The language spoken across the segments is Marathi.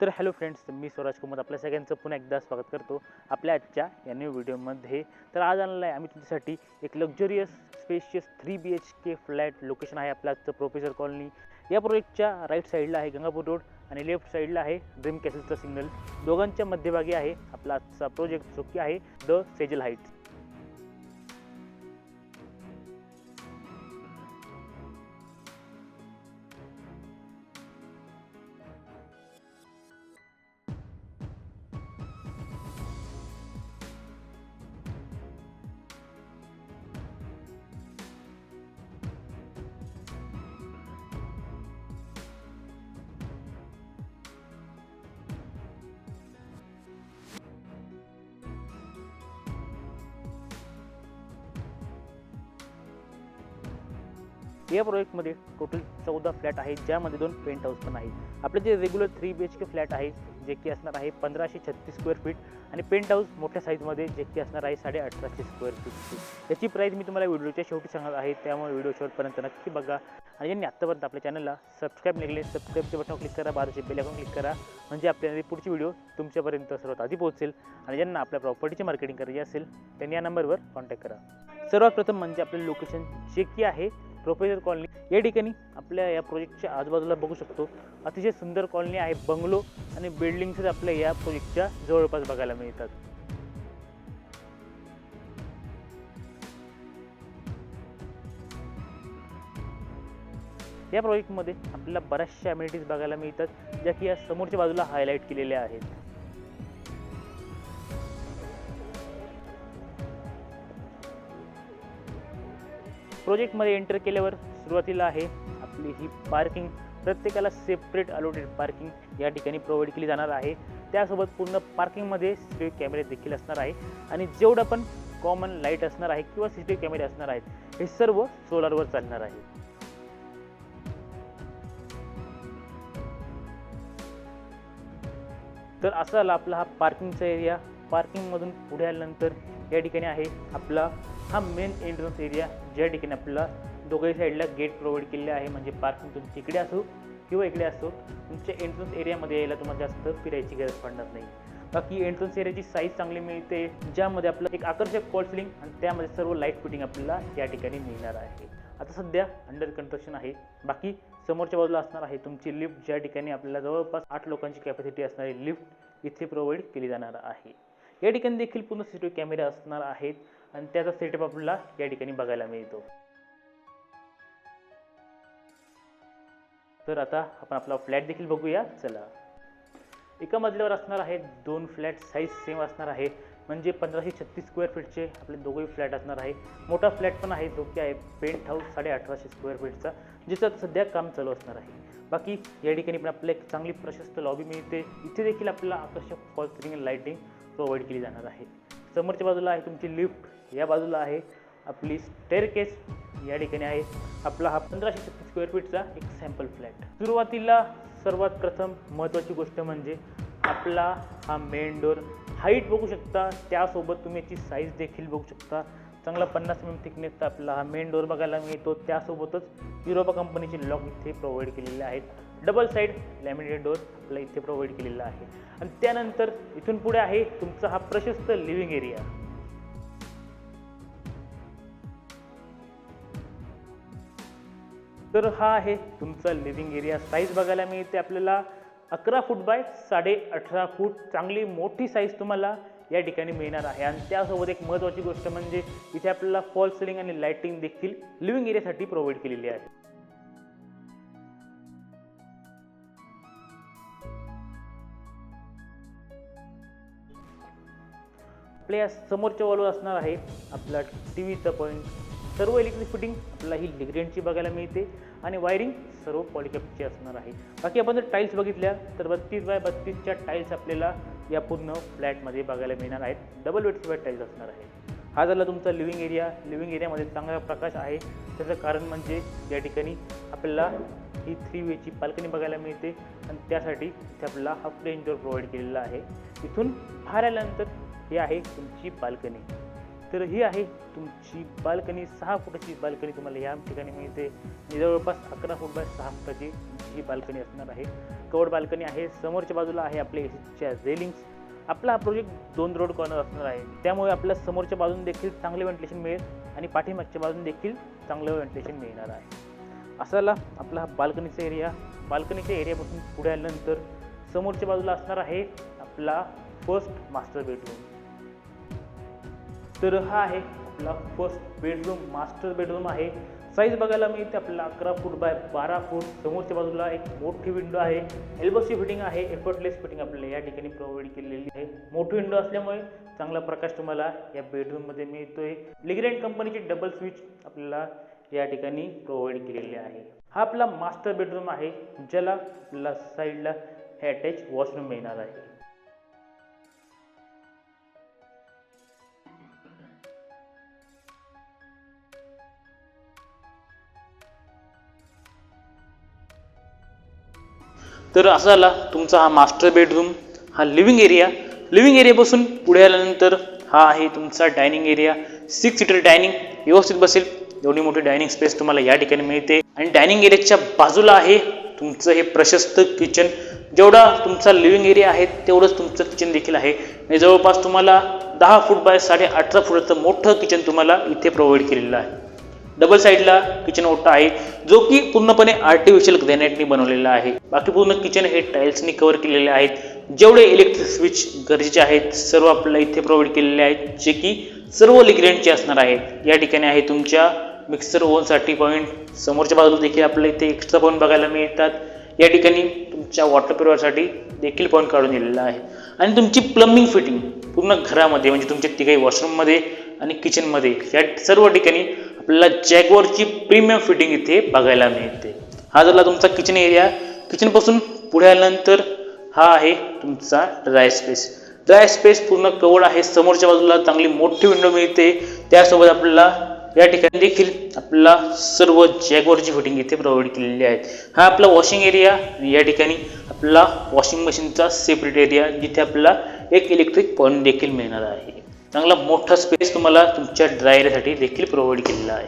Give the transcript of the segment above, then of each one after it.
तर हॅलो फ्रेंड्स मी स्वराज कुमार आपल्या सगळ्यांचं पुन्हा एकदा स्वागत करतो आपल्या आजच्या या न्यू व्हिडिओमध्ये तर आज आणलं आहे आम्ही तुमच्यासाठी एक luxurious spacious three B H K flat location आहे आपल्या आजचं प्रोफेसर कॉलनी या प्रोजेक्टच्या राईट साईडला आहे गंगापूर रोड आणि लेफ्ट साईडला आहे ड्रीम कॅसलचं सिग्नल दोघांच्या मध्यभागी आहे आपला आजचा प्रोजेक्ट जो की आहे द सेजल हाईट्स या प्रोजेक्टमध्ये टोटल चौदा फ्लॅट आहे ज्यामध्ये दोन पेंट हाऊस पण आहेत. आपले जे regular three B H K flat आहे जे की असणार आहे पंधराशे छत्तीस स्क्वेअर फीट आणि पेंट हाऊस मोठ्या साईजमध्ये जे की असणार आहे साडे अठराशे स्क्वेअर फीटची याची प्राईस मी तुम्हाला व्हिडिओच्या शेवटी सांगणार आहे त्यामुळे व्हिडिओ शेवटपर्यंत नक्की बघा. आणि यांनी आत्तापर्यंत आपल्या चॅनलला सबस्क्राईब निघले सबस्क्राईबचे बटन क्लिक करा बाजूचे बेल आयकॉन क्लिक करा म्हणजे आपल्याला पुढची व्हिडिओ तुमच्यापर्यंत सर्वात आधी पोहोचेल. आणि ज्यांना आपल्या प्रॉपर्टीची मार्केटिंग करायची असेल त्यांनी या नंबरवर कॉन्टॅक्ट करा. सर्वात प्रथम म्हणजे आपलं लोकेशन जे की आहे प्रोफेसर कॉलनी. या ठिकाणी आपल्या या प्रोजेक्टच्या आजूबाजूला बघू शकतो. अतिशय सुंदर कॉलनी आहे बंगलो आणि बिल्डिंग्स आपल्या या प्रोजेक्टच्या जवळपास बघायला मिळतात. या प्रोजेक्टमध्ये आपल्याला बऱ्याचशा अम्युनिटीज बघायला मिळतात ज्या की या समोरच्या बाजूला हायलाईट केलेल्या आहेत. प्रोजेक्टमध्ये एंटर केल्यावर सुरुवातीला आहे आपली ही पार्किंग. प्रत्येकाला सेपरेट अलोटेड पार्किंग या ठिकाणी प्रोव्हाइड केली जाणार आहे. त्यासोबत पूर्ण पार्किंगमध्ये सी टी व्ही कॅमेरे देखील असणार आहे. आणि जेवढं पण कॉमन लाइट असणार आहे किंवा सी टी व्ही कॅमेरे असणार आहेत हे सर्व सोलारवर चालणार आहे. तर असा आला आपला हा पार्किंगचा एरिया पार्किंगमधून पुढे आल्यानंतर या ठिकाणी आहे आपला हा मेन एंट्रन्स एरिया ज्या ठिकाणी आपल्याला दोघही साईडला गेट प्रोव्हाइड केलेले आहे म्हणजे पार्किंग तुमची इकडे असो किंवा इकडे असो तुमच्या एंट्रन्स एरियामध्ये यायला तुम्हाला जास्त फिरायची गरज पडणार नाही. बाकी एंट्रन्स एरियाची साईज चांगली मिळते ज्यामध्ये आपलं एक आकर्षक कॉल सिलिंग आणि त्यामध्ये सर्व लाइट फिटिंग आपल्याला या ठिकाणी मिळणार आहे. आता सध्या अंडर कन्स्ट्रक्शन आहे. बाकी समोरच्या बाजूला असणार आहे तुमची लिफ्ट ज्या ठिकाणी आपल्याला जवळपास आठ लोकांची कॅपॅसिटी असणारी लिफ्ट इथे प्रोव्हाइड केली जाणार आहे. या ठिकाणी देखील पूर्ण सी टी व्ही कॅमेरे असणार आहेत. आणि त्याचा सेटअप आपल्याला या ठिकाणी बघायला मिळतो. तर आता आपण आपला फ्लॅट देखील बघूया. चला. एका मजल्यावर असणार आहे दोन फ्लॅट साईज सेम असणार आहे. म्हणजे पंधराशे छत्तीस स्क्वेअर फीटचे आपले दोघंही फ्लॅट असणार आहे. मोठा फ्लॅट पण आहे जो की आहे पेंट हाऊस साडे अठराशे स्क्वेअर फीटचा जिचं सध्या काम चालू असणार आहे. बाकी या ठिकाणी पण आपल्याला एक चांगली प्रशस्त लॉबी मिळते. इथे देखील आपल्याला आकर्षक फॉल सिलिंग लाईटिंग प्रोव्हाइड केली जाणार आहे. समोरच्या बाजूला आहे तुमची लिफ्ट या बाजूला आहे आपली स्टेअरकेस या ठिकाणी आहे. आपला हा पंधराशे छत्तीस स्क्वेअर फीटचा एक सॅम्पल फ्लॅट सुरुवातीला सर्वात प्रथम महत्त्वाची गोष्ट म्हणजे आपला हा मेन डोर हाईट बघू शकता. त्यासोबत तुम्ही याची साईज देखील बघू शकता. चांगला पन्नास एम एम थिकनेसचा आपला हा मेन डोर बघायला मिळतो. त्यासोबतच युरोपा कंपनीचे लॉक इथे प्रोव्हाइड केलेले आहेत. डबल साईड लॅमिनेटेड डोर आपला इथे प्रोव्हाइड केलेला आहे. आणि त्यानंतर इथून पुढे आहे तुमचा हा प्रशस्त लिव्हिंग एरिया तर हा आहे तुमचा लिव्हिंग एरिया साईज बघायला मिळते आपल्याला. अकरा फूट बाय साडे अठरा फूट चांगली मोठी साईज तुम्हाला या ठिकाणी मिळणार आहे. आणि त्यासोबत एक महत्त्वाची गोष्ट म्हणजे इथे आपल्याला फॉल सिलिंग आणि लाईटिंग देखील लिव्हिंग एरियासाठी प्रोव्हाइड केलेली आहे. आपल्या या समोरच्या वॉलवर असणार आहे आपला टी व्हीचा पॉईंट सर्व इलेक्ट्रिक फिटिंग आपल्याला ही लिग्रेंटची बघायला मिळते आणि वायरिंग सर्व पॉलिकॅपची असणार आहे. बाकी आपण जर टाईल्स बघितल्या तर बत्तीस बाय बत्तीसच्या टाईल्स आपल्याला या पूर्ण फ्लॅटमध्ये बघायला मिळणार आहेत. डबल वेटशिवाय टाईल्स असणार आहे. हा झाला तुमचा लिव्हिंग एरिया लिव्हिंग एरियामध्ये चांगला प्रकाश आहे. त्याचं कारण म्हणजे या ठिकाणी आपल्याला ही थ्री वेची बाल्कनी बघायला मिळते आणि त्यासाठी इथे आपल्याला हा फ्रेंच प्रोव्हाइड केलेला आहे. इथून बाहेर आल्यानंतर हे आहे तुमची बाल्कनी तर ही आहे. तुमची बाल्कनी सहा फुटाची बाल्कनी तुम्हाला या ठिकाणी मिळते. जवळपास अकरा फूट बाय सहा फुटाची ही बाल्कनी असणार आहे. कवर्ड बाल्कनी आहे. समोरच्या बाजूला आहे आपल्या एसीच्या रेलिंग्स. आपला हा प्रोजेक्ट दोन रोड कॉर्नर असणार आहे. त्यामुळे आपल्या समोरच्या बाजून देखील चांगले व्हेंटिलेशन मिळेल आणि पाठीमागच्या बाजून देखील चांगलं व्हेंटिलेशन मिळणार आहे. असाला आपला हा बाल्कनीचा एरिया बाल्कनीच्या एरियापासून पुढे आल्यानंतर समोरच्या बाजूला असणार आहे आपला फर्स्ट मास्टर बेडरूम तर हा आहे आपला फर्स्ट बेडरूम मास्टर बेडरूम आहे. साईज बघायला मिळते आपल्याला अकरा फूट बाय बारा फूट समोरच्या बाजूला एक मोठी विंडो आहे. एल्बोची फिटिंग आहे. एफर्टलेस फिटिंग आपल्याला या ठिकाणी प्रोव्हाइड केलेली आहे. मोठी विंडो असल्यामुळे चांगला प्रकाश तुम्हाला या बेडरूममध्ये मिळतोय. लिग्रेंट कंपनीची डबल स्विच आपल्याला या ठिकाणी प्रोव्हाइड केलेली आहे. हा आपला मास्टर बेडरूम आहे. ज्याला आपल्याला साईडला हे अटॅच वॉशरूम मिळणार आहे. तर असा आला तुमचा हा मास्टर बेडरूम हा लिव्हिंग एरिया लिव्हिंग एरियापासून पुढे आल्यानंतर हा आहे तुमचा dining area six seater dining व्यवस्थित बसेल. एवढी मोठी डायनिंग स्पेस तुम्हाला या ठिकाणी मिळते. आणि डायनिंग एरियाच्या बाजूला आहे तुमचं हे प्रशस्त किचन जेवढा तुमचा लिव्हिंग एरिया आहे तेवढंच तुमचं किचन देखील आहे. आणि जवळपास तुम्हाला दहा फूट बाय साडे अठरा फुटाचं मोठं किचन तुम्हाला इथे प्रोव्हाइड केलेलं आहे. डबल साईडला किचन ओटा आहे जो की पूर्णपणे आर्टिफिशियल ग्रॅनाइटनी बनवलेला आहे. बाकी पूर्ण किचन हे टाईल्सनी कव्हर केलेले आहेत. जेवढे इलेक्ट्रिक स्विच गरजेचे आहेत सर्व आपल्याला इथे प्रोव्हाइड केलेले आहेत जे की सर्व लिग्रेंटचे असणार आहेत. या ठिकाणी आहे तुमच्या मिक्सर ओव्हनसाठी पॉईंट समोरच्या बाजूला देखील आपल्याला इथे एक्स्ट्रा पॉईंट बघायला मिळतात. या ठिकाणी तुमच्या वॉटर प्युअरसाठी देखील पॉईंट काढून दिलेला आहे. आणि तुमची प्लंबिंग फिटिंग पूर्ण घरामध्ये म्हणजे तुमच्या तिघाही वॉशरूममध्ये आणि किचनमध्ये या सर्व ठिकाणी आपल्याला जॅगवरची प्रीमियम फिटिंग इथे बघायला मिळते. हा झाला तुमचा किचन एरिया किचनपासून पुढे आल्यानंतर हा आहे तुमचा ड्राय स्पेस ड्राय स्पेस पूर्ण कवर्ड आहे. समोरच्या बाजूला चांगली मोठी विंडो मिळते. त्यासोबत आपल्याला या ठिकाणी देखील आपल्याला सर्व जॅगवरची फिटिंग इथे प्रोव्हाइड केलेली आहे हा आपला वॉशिंग एरिया आणि या ठिकाणी आपला वॉशिंग मशीनचा सेपरेट एरिया जिथे आपल्याला एक इलेक्ट्रिक पॉईंट देखील मिळणार आहे. चांगला मोठा स्पेस तुम्हाला तुमच्या ड्रायरसाठी देखील प्रोव्हाइड केलेला आहे.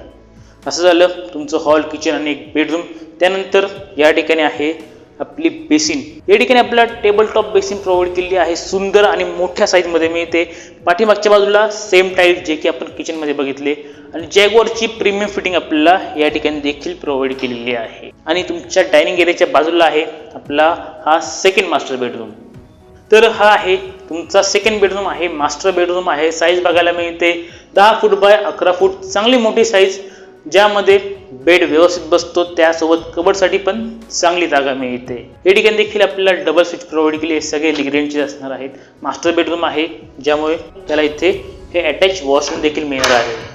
असं झालं तुमचं हॉल किचन आणि एक बेडरूम त्यानंतर या ठिकाणी आहे आपली बेसिन या ठिकाणी आपल्याला टेबल टॉप बेसिन प्रोव्हाइड केलेली आहे. सुंदर आणि मोठ्या साईजमध्ये मिळते. पाठीमागच्या बाजूला सेम टाईप जे की आपण किचनमध्ये बघितले. आणि जॅगवरची प्रीमियम फिटिंग आपल्याला या ठिकाणी देखील प्रोव्हाइड केलेली आहे. आणि तुमच्या डायनिंग एरियाच्या बाजूला आहे आपला हा सेकंड मास्टर बेडरूम तर हा आहे तुमचा सेकंड बेडरूम आहे मास्टर बेडरूम आहे साईज बघायला मिळते. दहा फूट बाय अकरा फूट चांगली मोठी साईज ज्यामध्ये बेड व्यवस्थित बसतो त्यासोबत कबडसाठी पण चांगली जागा मिळते. या ठिकाणी देखील आपल्याला डबल स्विच प्रोव्हाइड केली सगळे लिग्रेंटचे असणार आहेत. मास्टर बेडरूम आहे ज्यामुळे त्याला इथे हे अटॅच वॉशरूम देखील मिळणार आहे.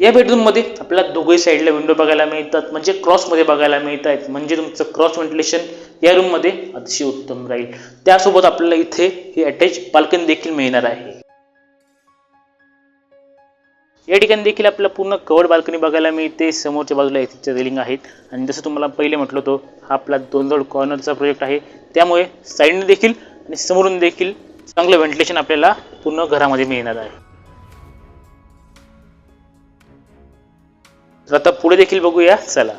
या बेडरूममध्ये आपल्याला दोघे साईडला विंडो बघायला मिळतात. म्हणजे क्रॉसमध्ये बघायला मिळत आहेत म्हणजे तुमचं क्रॉस व्हेंटिलेशन या रूममध्ये अतिशय उत्तम राहील. त्यासोबत आपल्याला इथे हे अटॅच बाल्कनी देखील मिळणार आहे. या ठिकाणी देखील आपल्याला पूर्ण कवर्ड बाल्कनी बघायला मिळते. समोरच्या बाजूला एसीच्या रेलिंग आहेत. आणि जसं तुम्हाला पहिले म्हटलं होतं हा आपला दोन दोन कॉर्नरचा प्रोजेक्ट आहे. त्यामुळे साईडने देखील आणि समोरून देखील चांगलं व्हेंटिलेशन आपल्याला पूर्ण घरामध्ये मिळणार आहे. तर आता पुढे देखील बघूया. चला.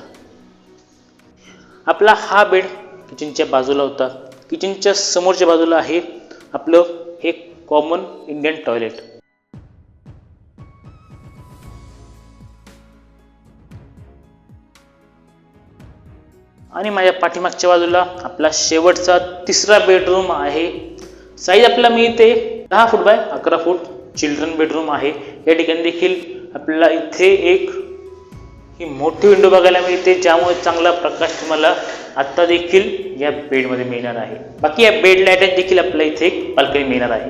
आपला हा बेड किचनच्या बाजूला होता. किचनच्या समोरच्या बाजूला आहे आपलं हे कॉमन इंडियन टॉयलेट आणि माझ्या पाठीमागच्या बाजूला आपला शेवटचा तिसरा बेडरूम आहे. साईज आपल्याला मिळते दहा फूट बाय अकरा फूट चिल्ड्रन बेडरूम आहे. या ठिकाणी देखील आपल्याला इथे एक ही मोठी विंडो बघायला मिळते ज्यामुळे चांगला प्रकाश तुम्हाला आत्ता देखील या बेडमध्ये मिळणार आहे. बाकी या बेड लाईटात देखील आपल्याला इथे एक बाल्कनी मिळणार आहे.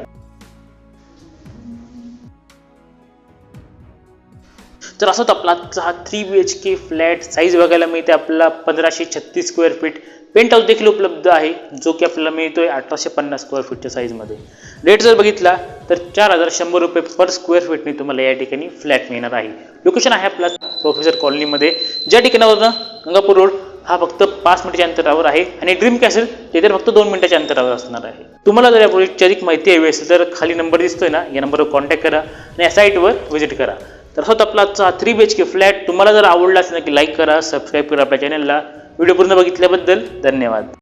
तर असं आपला आजचा हा three B H K flat size बघायला मिळते. आपल्याला पंधराशे छत्तीस स्क्वेअर फीट पेंट हाऊस देखील उपलब्ध आहे जो की आपल्याला मिळतोय अठराशे पन्नास स्क्वेअर फीटच्या साईजमध्ये रेट जर बघितला तर चार हजार शंभर रुपये पर स्क्वेअर फीटने तुम्हाला या ठिकाणी फ्लॅट मिळणार आहे. लोकेशन आहे आपला प्रोफेसर कॉलनीमध्ये ज्या ठिकाणावरून गंगापूर रोड हा फक्त पाच मिनिटाच्या अंतरावर आहे आणि ड्रीम कॅसल ते तर फक्त दोन मिनिटाच्या अंतरावर असणार आहे. तुम्हाला जर या प्रोजेक्टची अधिक माहिती हवी असेल तर खाली नंबर दिसतोय ना या नंबरवर कॉन्टॅक्ट करा आणि या साईटवर व्हिजिट करा. तर होत आपला आजचा three B H K flat तुम्हाला जर आवडला असेल ना की लाईक करा सबस्क्राईब करा आपल्या चॅनलला व्हिडिओ पूर्ण बघितल्याबद्दल धन्यवाद.